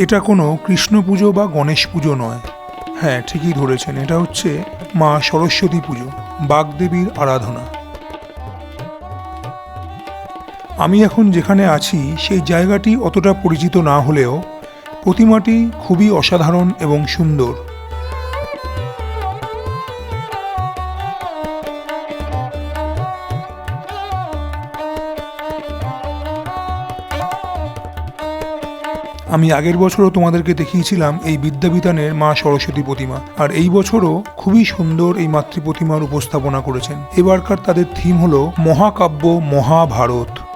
এটা কোনো কৃষ্ণ পুজো বা গণেশ পুজো নয়। হ্যাঁ ঠিকই ধরেছেন। এটা হচ্ছে মা সরস্বতী পুজো, বাগদেবীর আরাধনা। আমি এখন যেখানে আছি, সেই জায়গাটি অতটা পরিচিত না হলেও প্রতিমাটি খুবই অসাধারণ এবং সুন্দর। আমি আগের বছরও তোমাদেরকে দেখিয়েছিলাম এই বিদ্যাবিতানের মা সরস্বতী প্রতিমা। আর এই বছরও খুবই সুন্দর এই মাতৃ প্রতিমার উপস্থাপনা করেছেন। এবারকার তাদের থিম হলো মহাকাব্য মহাভারত।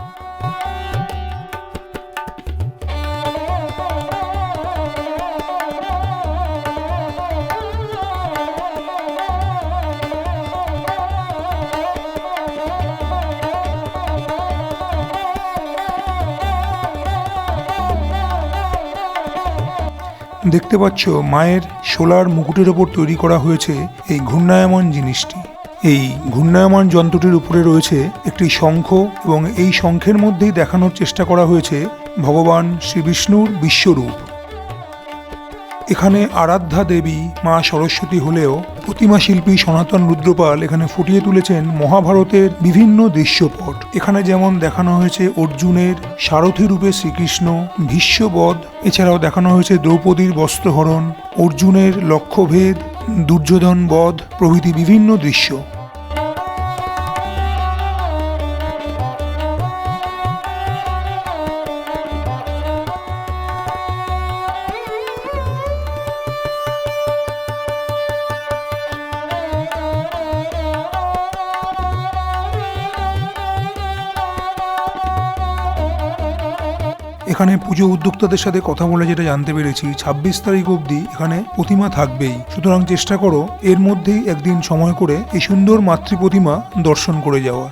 দেখতে পাচ্ছ মায়ের সোলার মুকুটের ওপর তৈরি করা হয়েছে এই ঘূর্ণায়মান জিনিসটি। এই ঘূর্ণায়মান যন্ত্রটির উপরে রয়েছে একটি শঙ্খ এবং এই শঙ্খের মধ্যেই দেখানোর চেষ্টা করা হয়েছে ভগবান শ্রী বিষ্ণুর বিশ্বরূপ। এখানে আরাধ্যা দেবী মা সরস্বতী হলেও প্রতিমা শিল্পী সনাতন রুদ্রপাল এখানে ফুটিয়ে তুলেছেন মহাভারতের বিভিন্ন দৃশ্যপট। এখানে যেমন দেখানো হয়েছে অর্জুনের সারথী রূপে শ্রীকৃষ্ণ, ভীষ্মবধ, এছাড়াও দেখানো হয়েছে দ্রৌপদীর বস্ত্রহরণ, অর্জুনের লক্ষ্যভেদ, দুর্যোধন বধ প্রভৃতি বিভিন্ন দৃশ্য। এখানে পুজো উদ্যোক্তাদের সাথে কথা বলে যেটা জানতে পেরেছি, ছাব্বিশ তারিখ অবধি এখানে প্রতিমা থাকবেই। সুতরাং চেষ্টা করো, এর মধ্যেই একদিন সময় করে এই সুন্দর মাতৃ প্রতিমা দর্শন করে যাওয়া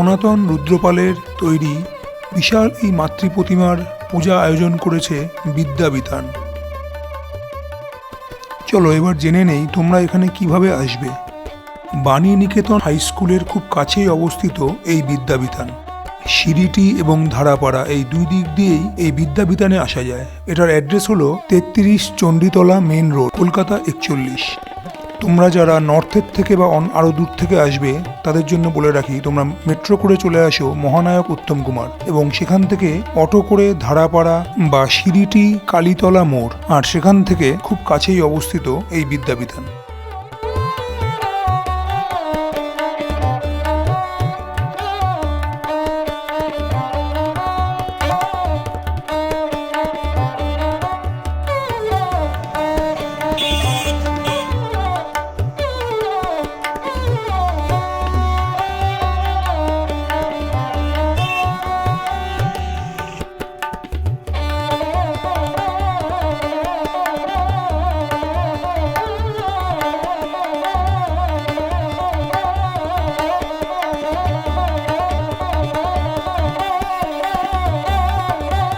সনাতন রুদ্রপালের তৈরি বিশাল এই মাতৃ প্রতিমার পূজা আয়োজন করেছে বিদ্যাবিতান। চলো এবার জেনে নেই তোমরা এখানে কীভাবে আসবে। বাণী নিকেতন হাই স্কুলের খুব কাছেই অবস্থিত এই বিদ্যাবিতান। সিঁড়িটি এবং ধারাপাড়া এই দুই দিক দিয়েই এই বিদ্যাবিতানে আসা যায়। এটার অ্যাড্রেস হলো তেত্রিশ চণ্ডীতলা মেন রোড, কলকাতা একচল্লিশ। তোমরা যারা নর্থের থেকে বা আরও আরও দূর থেকে আসবে, তাদের জন্য বলে রাখি, তোমরা মেট্রো করে চলে আসো মহানায়ক উত্তম কুমার এবং সেখান থেকে অটো করে ধারাপাড়া বা সিরিটি কালীতলা মোড়, আর সেখান থেকে খুব কাছেই অবস্থিত এই বিদ্যাবিধান